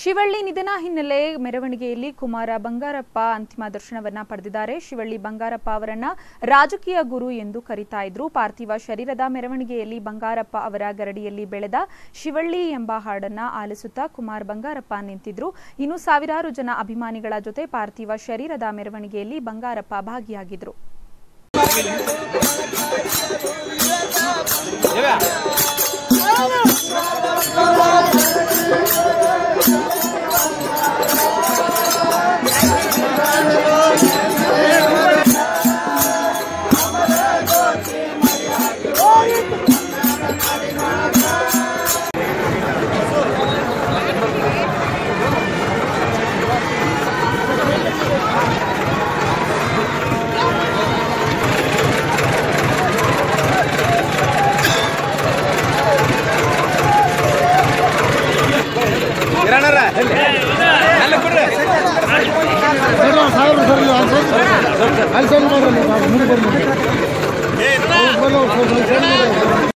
ಶಿವಳ್ಳಿ ನಿಧನ ಹಿನ್ನೆಲೆ ಮೆರವಣಿಗೆಯಲ್ಲಿ ಕುಮಾರ ಬಂಗಾರಪ್ಪ ಅಂತಿಮ ದರ್ಶನವನ್ನ ಪಡೆದಿದ್ದಾರೆ. ಶಿವಳ್ಳಿ ಬಂಗಾರಪ್ಪ ಅವರನ್ನ ರಾಜಕೀಯ ಗುರು ಎಂದು ಕರೀತಾ ಇದ್ರು. ಪಾರ್ಥಿವ ಶರೀರದ ಮೆರವಣಿಗೆಯಲ್ಲಿ ಬಂಗಾರಪ್ಪ ಅವರ ಗರಡಿಯಲ್ಲಿ ಬೆಳೆದ ಶಿವಳ್ಳಿ ಎಂಬ ಹಾಡನ್ನ ಆಲಿಸುತ್ತಾ ಕುಮಾರ್ ಬಂಗಾರಪ್ಪ ನಿಂತಿದ್ರು. ಇನ್ನು ಸಾವಿರಾರು ಜನ ಅಭಿಮಾನಿಗಳ ಜೊತೆ ಪಾರ್ಥಿವ ಶರೀರದ ಮೆರವಣಿಗೆಯಲ್ಲಿ ಬಂಗಾರಪ್ಪ ಭಾಗಿಯಾಗಿದ್ರು. ಅಲ್ಲ ಕೊಡ್ರಿ ಸಾವಿರ ಸರ್ ಅಲ್ಲಿ